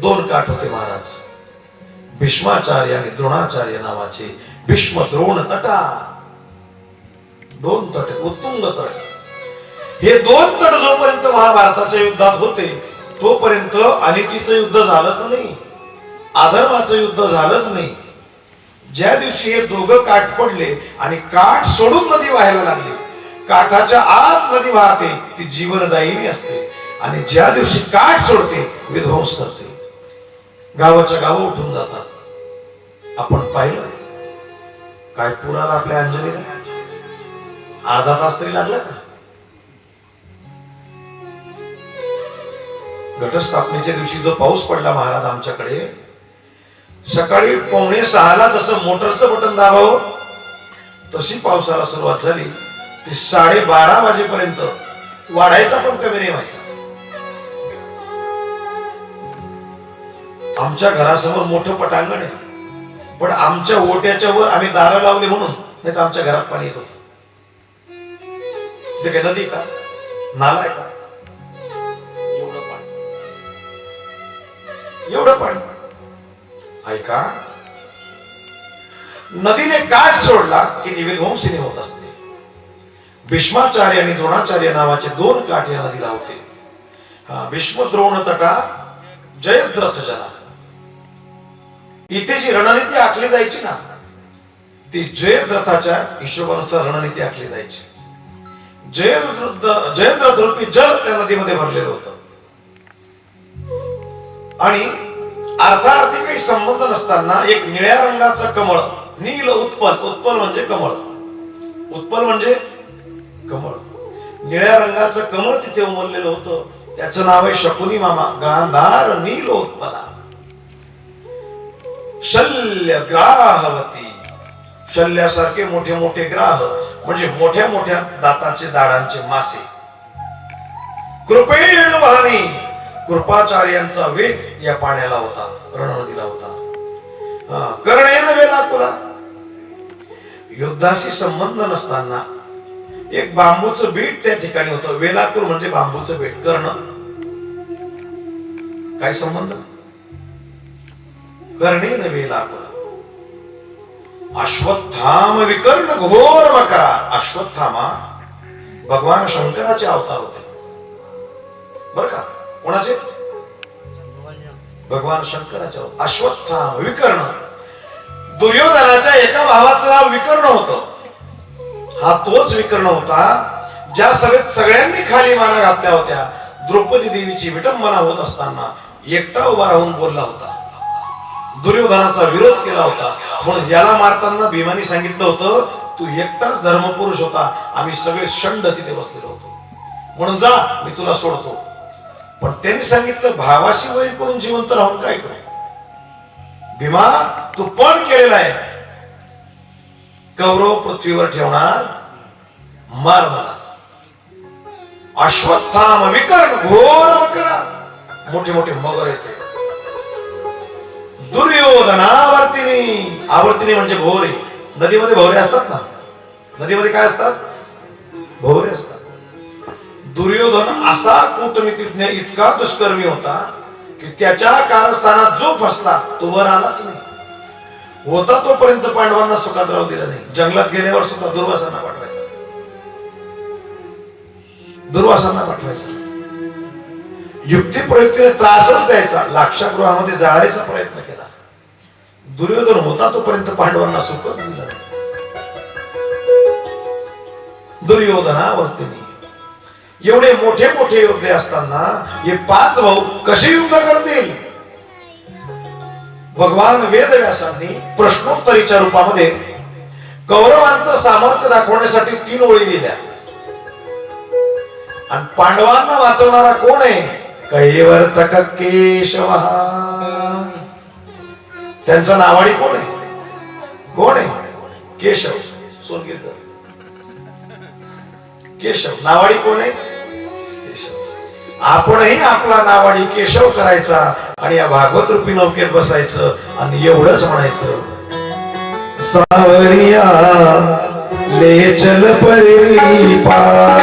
दोन काठ होते महाराज. भीष्माचार्य आणि द्रोणाचार्य नावाचे भीष्म द्रोण तटा. दोन तट उत्तुंग तट. हे दोन तट जोपर्यंत महाभारताच्या युद्धात होते तोपर्यंत अनितीचं युद्ध झालंच नाही आधर्माचं युद्ध झालंच नाही. ज्या दिवशी हे दोघं काठ पडले आणि काठ सोडून नदी व्हायला लागली काठाच्या आत नदी वाहते ती जीवनदायिनी असते. आणि ज्या दिवशी काठ सोडते विध्वंस करते. गावाच्या गाव उठून जातात. आपण पाहिलं? काय पुराला आपल्या अंजलीला? अर्धा तास तरी लागला का? घटस्थापनेच्या दिवशी जो पाऊस पडला महाराज आमच्याकडे सकाळी पावणे सहाला जसं मोटरचं बटन दाबावं तशी पावसाला सुरुवात झाली. ती साडेबारा वाजेपर्यंत वाढायचा पण कमी नाही व्हायचा. आमच्या घरासमोर मोठं पटांगण आहे. पण आमच्या ओट्याच्या वर आम्ही दार लावली म्हणून नाही तर आमच्या घरात पाणी येत होतं. तिथे काही नदी का? नाला आहे का? एवढं पाणी. एवढं पाणी. ऐका. नदीने काठ सोडला की ती विध्वंसिनी होत असते. भीष्माचार्य आणि द्रोणाचार्य नावाचे दोन काठ या नदीला होते. हा भीष्म द्रोण तटा जयद्रथ जना इथे जी रणनीती आखली जायची ना ती जयद्रथाच्या हिशोबानुसार रणनीती आखली जायची. जयद्रथ जयद्रथ रूपी जल त्या नदीमध्ये भरलेलं होतं. आणि अर्थार्थी काही संबंध नसताना एक निळ्या रंगाचं कमळ नील उत्पल उत्पल म्हणजे कमळ. उत्पल म्हणजे कमळ. निळ्या रंगाचं कमळ तिथे उमललेलं होतं. त्याचं नाव आहे शकुनी मामा. गांधार नील उत्पला. शल्य ग्राहवती. शल्यासारखे मोठे मोठे ग्राह म्हणजे मोठ्या मोठ्या दातांचे दाडांचे मासे. कृपेण वाहनी. कृपाचार्यांचा वेग या पाण्याला होता रणनदीला होता. हा, कर्णेन वेला तुला? युद्धाशी संबंध नसताना एक बांबूचं बीट त्या ठिकाणी होतं. वेलापूर म्हणजे बांबूचं बीट कर्ण. काय संबंध? कर्णेन वेलापूर अश्वत्थाम विकर्ण घोर मकरा. अश्वत्थामा भगवान शंकराचे अवतार होते. बर का? कोणाचे? भगवान शंकराचे अश्वत्थाम विकर्ण. दुर्योधनाच्या एका भावाचं नाव विकर्ण होत. हा तोच विकर्ण होता ज्या सभेत सगळ्यांनी खाली माना घातल्या होत्या. द्रौपदी देवीची विटंबना होत असताना एकटा उभा राहून बोलला होता. दुर्योधनाचा विरोध केला होता. म्हणून याला मारताना भीमानी सांगितलं होतं तू एकटाच धर्मपुरुष होता. आम्ही सगळे शंड तिथे बसलेलो होतो. म्हणून जा मी तुला सोडतो. पण त्यांनी सांगितलं भावाशी वय करून जिवंत राहून काय करू? भीमा तू पण केलेला आहे. कौरव पृथ्वीवर ठेवणार? मार मला. अश्वत्थाम विकर्ण घोर मकरा. मोठे मोठे मगर येते दुर्योधनावर्तिनी आवर्तिनी. म्हणजे भोवरे. नदीमध्ये भोवरे असतात ना? नदीमध्ये काय असतात? भोवरे असतात. दुर्योधन असा कूटनीतिज्ञ इतका दुष्कर्मी होता की त्याच्या कारस्थानात जो फसला तो वर आलाच नाही. होता तोपर्यंत पांडवांना सुखात राहू दिला नाही. जंगलात गेल्यावर सुद्धा दुर्वासांना पाठवायचा. दुर्वासांना पाठवायचा. युक्ती प्रयुक्तीने त्रासच द्यायचा. लाक्षागृहामध्ये जाळायचा प्रयत्न केला. दुर्योधन होता तोपर्यंत पांडवांना सुखच दिलं दुर्योधनावर्तनी एवढे मोठे मोठे योद्धे असताना हे पाच भाऊ कसे युद्ध करतील? भगवान वेदव्यासांनी प्रश्नोत्तरीच्या रूपामध्ये कौरवांचं सामर्थ्य दाखवण्यासाठी तीन ओळी दिल्या. आणि पांडवांना वाचवणारा कोण आहे? कैवर्तक केशव. त्यांचा नावाडी कोण आहे? कोण आहे? केशव. सोनगिरकर. केशव. नावाडी कोण आहे? केशव. आपणही आपला नावाडी केशव करायचा आणि या भागवत रूपी नौकेत बसायचं आणि एवढंच म्हणायचं. सावरिया ले चल परी. पा